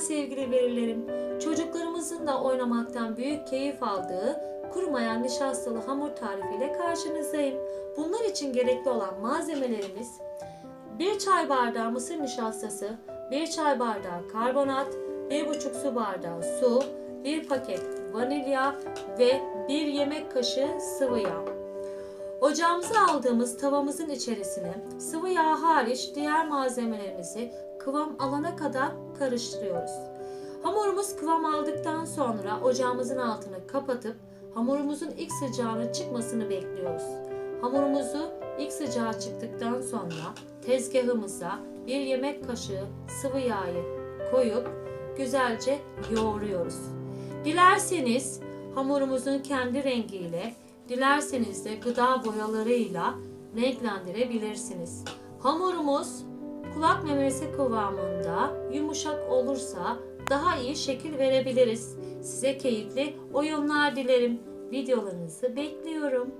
Sevgili velilerim. Çocuklarımızın da oynamaktan büyük keyif aldığı kurumayan nişastalı hamur tarifiyle karşınızdayım. Bunlar için gerekli olan malzemelerimiz 1 çay bardağı mısır nişastası, 1 çay bardağı karbonat, 1,5 su bardağı su, 1 paket vanilya ve 1 yemek kaşığı sıvı yağ. Ocağımıza aldığımız tavamızın içerisine sıvı yağ hariç diğer malzemelerimizi kıvam alana kadar karıştırıyoruz. Hamurumuz kıvam aldıktan sonra ocağımızın altını kapatıp hamurumuzun ilk sıcağının çıkmasını bekliyoruz. Hamurumuzu ilk sıcağı çıktıktan sonra tezgahımıza bir yemek kaşığı sıvı yağı koyup güzelce yoğuruyoruz. Dilerseniz hamurumuzun kendi rengiyle, dilerseniz de gıda boyalarıyla renklendirebilirsiniz. Hamurumuz kulak memesi kıvamında yumuşak olursa daha iyi şekil verebiliriz. Size keyifli oyunlar dilerim. Videolarınızı bekliyorum.